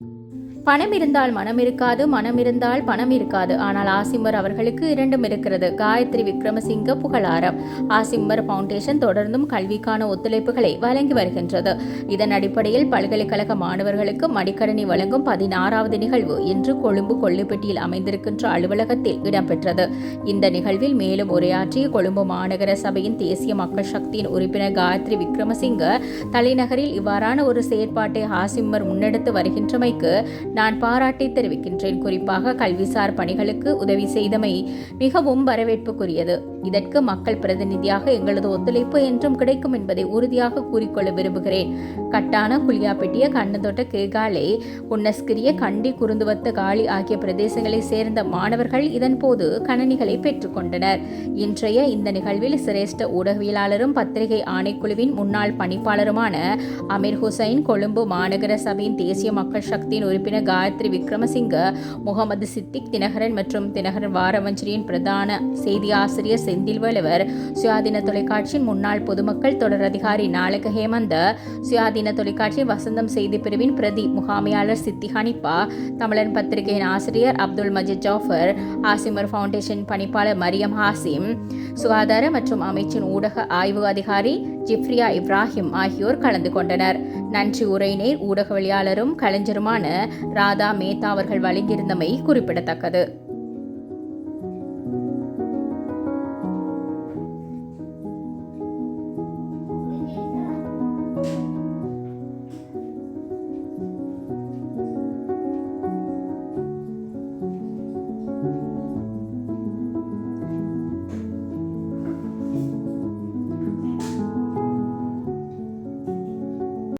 thank you பணம் இருந்தால் மனம் இருக்காது மனம் இருந்தால் பணம் இருக்காது. ஆனால் ஆசிம்மர் அவர்களுக்கு இரண்டும் இருக்கிறது. காயத்ரி விக்ரமசிங்க புகழாரம். ஆசிம்மர் ஃபவுண்டேஷன் தொடர்ந்தும் கல்விக்கான ஒத்துழைப்புகளை வழங்கி வருகின்றது. இதன் அடிப்படையில் பல்கலைக்கழக மாணவர்களுக்கு மடிக்கணினி வழங்கும் பதினாறாவது நிகழ்வு இன்று கொழும்பு கொள்ளுப்பட்டியில் அமைந்திருக்கின்ற அலுவலகத்தில் இடம்பெற்றது. இந்த நிகழ்வில் மேலும் உரையாற்றிய கொழும்பு மாநகர சபையின் தேசிய மக்கள் சக்தியின் உறுப்பினர் காயத்ரி விக்ரமசிங்க தலைநகரில் இவ்வாறான ஒரு செயற்பாட்டை ஆசிம்மர் முன்னெடுத்து வருகின்றமைக்கு நான் பாராட்டை தெரிவிக்கின்றேன். குறிப்பாக கல்விசார் பணிகளுக்கு உதவி செய்தமை மிகவும் வரவேற்புக்குரியது. இதற்கு மக்கள் பிரதிநிதியாக எங்களது ஒத்துழைப்பு என்றும் கிடைக்கும் என்பதை உறுதியாக கூறிக்கொள்ள விரும்புகிறேன். கட்டான குளியாப்பெட்டிய கண்ணந்தோட்ட கேகாலே உன்னஸ்கிரிய கண்டி குறுந்துவத்த காலி ஆகிய பிரதேசங்களை சேர்ந்த மாணவர்கள் இதன்போது கணனிகளை பெற்றுக்கொண்டனர் இன்றைய இந்த நிகழ்வில் சிரேஷ்ட ஊடகவியலாளரும் பத்திரிகை ஆணைக்குழுவின் முன்னாள் பணிப்பாளருமான அமீர் ஹுசைன் கொழும்பு மாநகர சபையின் தேசிய மக்கள் சக்தியின் உறுப்பினர் காயத்ரி விக்ரமசிங்க முகமது சித்திக் தினகரன் மற்றும் தினகரன் வாரவஞ்சரியின் பிரதான செய்தி ஆசிரியர் செந்தில் வலுவர் சுயாதீன தொலைக்காட்சியின் முன்னாள் பொதுமக்கள் தொடர் அதிகாரி நாளக ஹேமந்த சுயாதீன தொலைக்காட்சி வசந்தம் செய்தி பிரிவின் பிரதி முகாமையாளர் சித்தி ஹனிப்பா தமிழன் பத்திரிகையின் ஆசிரியர் அப்துல் மஜித் ஜாஃபர் ஆசிமர் ஃபவுண்டேஷன் பணிப்பாளர் மரியம் ஹாசிம் சுகாதார மற்றும் அமைச்சின் ஊடக ஆய்வு அதிகாரி ஜிப்ரியா இப்ராஹிம் ஆகியோர் கலந்து கொண்டனர். நன்றி உரையினர் ஊடகவியலாளரும் கலைஞருமான ராதா மேத்தா அவர்கள் வழங்கியிருந்தமை குறிப்பிடத்தக்கது.